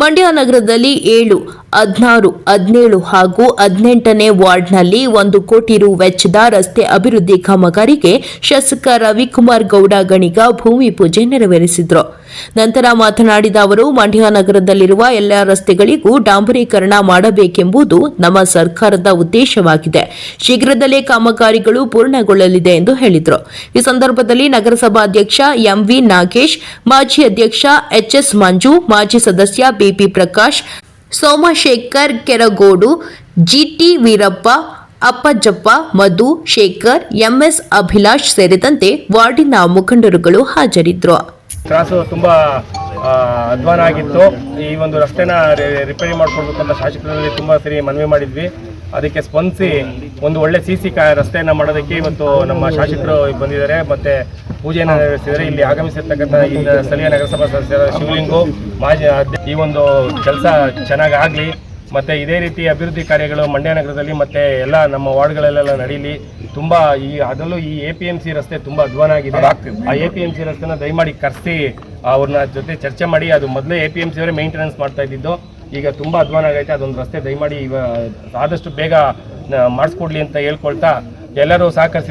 ಮಂಡ್ಯ ನಗರದಲ್ಲಿ ಏಳು, ಹದಿನಾರು, ಹದಿನೇಳು ಹಾಗೂ ಹದಿನೆಂಟನೇ ವಾರ್ಡ್ನಲ್ಲಿ ಒಂದು ಕೋಟಿ ರು ವೆಚ್ಚದ ರಸ್ತೆ ಅಭಿವೃದ್ಧಿ ಕಾಮಗಾರಿಗೆ ಶಾಸಕ ರವಿಕುಮಾರ್ ಗೌಡ ಗಣಿಗ ಭೂಮಿ ಪೂಜೆ ನೆರವೇರಿಸಿದ್ರು. ನಂತರ ಮಾತನಾಡಿದ ಅವರು, ಮಂಡ್ಯ ನಗರದಲ್ಲಿರುವ ಎಲ್ಲ ರಸ್ತೆಗಳಿಗೂ ಡಾಂಬರೀಕರಣ ಮಾಡಬೇಕೆಂಬುದು ನಮ್ಮ ಸರ್ಕಾರದ ಉದ್ದೇಶವಾಗಿದೆ. ಶೀಘ್ರದಲ್ಲೇ ಕಾಮಗಾರಿಗಳು ಪೂರ್ಣಗೊಳ್ಳಲಿದೆ ಎಂದು ಹೇಳಿದರು. ಈ ಸಂದರ್ಭದಲ್ಲಿ ನಗರಸಭಾ ಅಧ್ಯಕ್ಷ ಎಂವಿ ನಾಗೇಶ್, ಮಾಜಿ ಅಧ್ಯಕ್ಷ ಎಚ್ಎಸ್ ಮಂಜು, ಮಾಜಿ ಸದಸ್ಯ B P Prakash, Somashekar Keragodu G T Veerappa, Appajappa, Madhu Shekar M S Abhilash ಸೇರಿದಂತೆ ವಾರ್ಡಿನ ಮುಖಂಡರುಗಳು ಹಾಜರಿದ್ದರು. ಕ್ರಾಸು ತುಂಬ ಅಧ್ವಾನ ಆಗಿತ್ತು. ಈ ಒಂದು ರಸ್ತೆನ ರಿಪೇರಿ ಮಾಡಿಕೊಡ್ಬೇಕು ಅಂತ ಶಾಸಕರಲ್ಲಿ ತುಂಬ ಸರಿ ಮನವಿ ಮಾಡಿದ್ವಿ. ಅದಕ್ಕೆ ಸ್ಪಂದಿಸಿ ಒಂದು ಒಳ್ಳೆ ಸಿ ಸಿ ಕಾ, ರಸ್ತೆಯನ್ನು ಮಾಡೋದಕ್ಕೆ ಇವತ್ತು ನಮ್ಮ ಶಾಸಕರು ಬಂದಿದ್ದಾರೆ. ಮತ್ತು ಪೂಜೆಯನ್ನು ನೆರವೇರಿಸಿದರೆ ಇಲ್ಲಿ ಆಗಮಿಸಿರ್ತಕ್ಕಂಥ ಸ್ಥಳೀಯ ನಗರಸಭಾ ಸದಸ್ಯರ ಶಿವಲಿಂಗು, ಮಾಜಿ ಈ ಒಂದು ಕೆಲಸ ಚೆನ್ನಾಗಿ ಆಗಲಿ. ಮತ್ತೆ ಇದೇ ರೀತಿ ಅಭಿವೃದ್ಧಿ ಕಾರ್ಯಗಳು ಮಂಡ್ಯ ನಗರದಲ್ಲಿ ಮತ್ತೆ ಎಲ್ಲ ನಮ್ಮ ವಾರ್ಡ್ಗಳಲ್ಲೆಲ್ಲ ನಡೀಲಿ. ತುಂಬಾ ಈ ಅದರಲ್ಲೂ ಈ ಎ ಪಿ ಎಂ ಸಿ ರಸ್ತೆ ತುಂಬಾ ಅಧ್ವಾನ ಆಗಿದೆ. ಆ ಎ ಪಿ ಎಂ ಸಿ ರಸ್ತೆನ ದಯಮಾಡಿ ಕರೆಸಿ ಅವ್ರನ್ನ ಜೊತೆ ಚರ್ಚೆ ಮಾಡಿ ಅದು ಮೊದಲೇ ಎ ಪಿ ಎಂ ಸಿ ಅವರೇ ಮೇಂಟೆನೆನ್ಸ್ ಮಾಡ್ತಾ ಇದ್ದಿದ್ದು. ಈಗ ತುಂಬಾ ಅಧ್ವಾನ ಆಗೈತೆ ಅದೊಂದು ರಸ್ತೆ ದಯಮಾಡಿ ಇವ ಆದಷ್ಟು ಬೇಗ ಮಾಡಿಸ್ಕೊಡ್ಲಿ ಅಂತ ಹೇಳ್ಕೊಳ್ತಾ ಎಲ್ಲರೂ ಸಹಕರಿಸಿದ